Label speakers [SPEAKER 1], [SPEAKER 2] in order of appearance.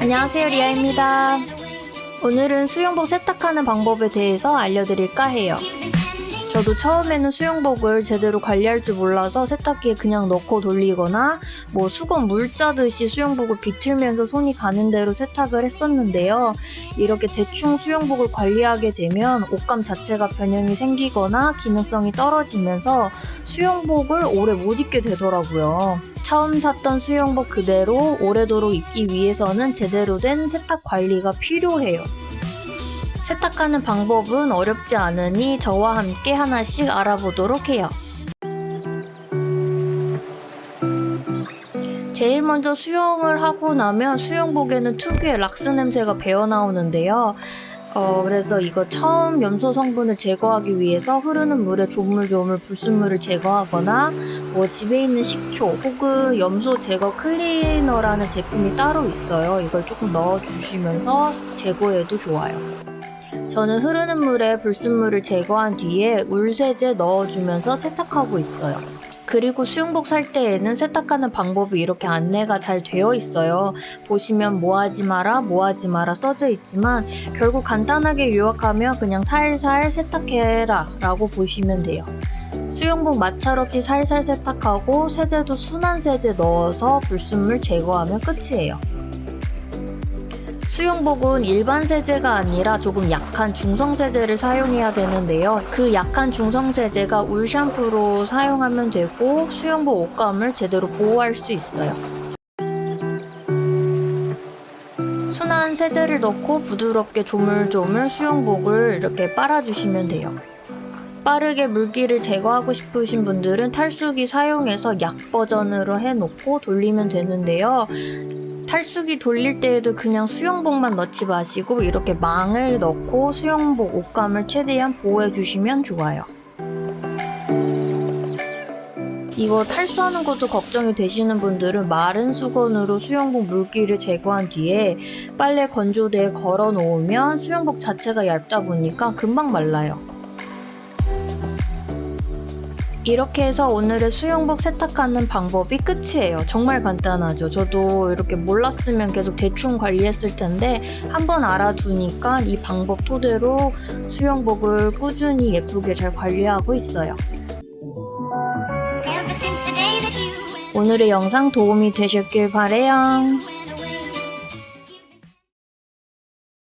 [SPEAKER 1] 안녕하세요 리아입니다. 오늘은 수영복 세탁하는 방법에 대해서 알려드릴까 해요. 저도 처음에는 수영복을 제대로 관리할 줄 몰라서 세탁기에 그냥 넣고 돌리거나 뭐 수건 물 짜듯이 수영복을 비틀면서 손이 가는 대로 세탁을 했었는데요. 이렇게 대충 수영복을 관리하게 되면 옷감 자체가 변형이 생기거나 기능성이 떨어지면서 수영복을 오래 못 입게 되더라고요. 처음 샀던 수영복 그대로 오래도록 입기 위해서는 제대로 된 세탁 관리가 필요해요. 세탁하는 방법은 어렵지 않으니 저와 함께 하나씩 알아보도록 해요. 제일 먼저 수영을 하고 나면 수영복에는 특유의 락스 냄새가 배어 나오는데요. 어, 그래서 이거 처음 염소 성분을 제거하기 위해서 흐르는 물에 조물조물 불순물을 제거하거나 뭐 집에 있는 식초 혹은 염소 제거 클리너라는 제품이 따로 있어요. 이걸 조금 넣어주시면서 제거해도 좋아요. 저는 흐르는 물에 불순물을 제거한 뒤에 울세제 넣어주면서 세탁하고 있어요. 그리고 수영복 살 때에는 세탁하는 방법이 이렇게 안내가 잘 되어 있어요. 보시면 뭐 하지 마라, 뭐 하지 마라 써져 있지만 결국 간단하게 요약하면 그냥 살살 세탁해라 라고 보시면 돼요. 수영복 마찰 없이 살살 세탁하고 세제도 순한 세제 넣어서 불순물 제거하면 끝이에요. 수영복은 일반 세제가 아니라 조금 약한 중성 세제를 사용해야 되는데요. 그 약한 중성 세제가 울 샴푸로 사용하면 되고 수영복 옷감을 제대로 보호할 수 있어요. 순한 세제를 넣고 부드럽게 조물조물 수영복을 이렇게 빨아주시면 돼요. 빠르게 물기를 제거하고 싶으신 분들은 탈수기 사용해서 약 버전으로 해놓고 돌리면 되는데요. 탈수기 돌릴 때에도 그냥 수영복만 넣지 마시고 이렇게 망을 넣고 수영복 옷감을 최대한 보호해 주시면 좋아요. 이거 탈수하는 것도 걱정이 되시는 분들은 마른 수건으로 수영복 물기를 제거한 뒤에 빨래 건조대에 걸어 놓으면 수영복 자체가 얇다 보니까 금방 말라요. 이렇게 해서 오늘의 수영복 세탁하는 방법이 끝이에요. 정말 간단하죠. 저도 이렇게 몰랐으면 계속 대충 관리했을 텐데 한번 알아두니까 이 방법 토대로 수영복을 꾸준히 예쁘게 잘 관리하고 있어요. 오늘의 영상 도움이 되셨길 바래요.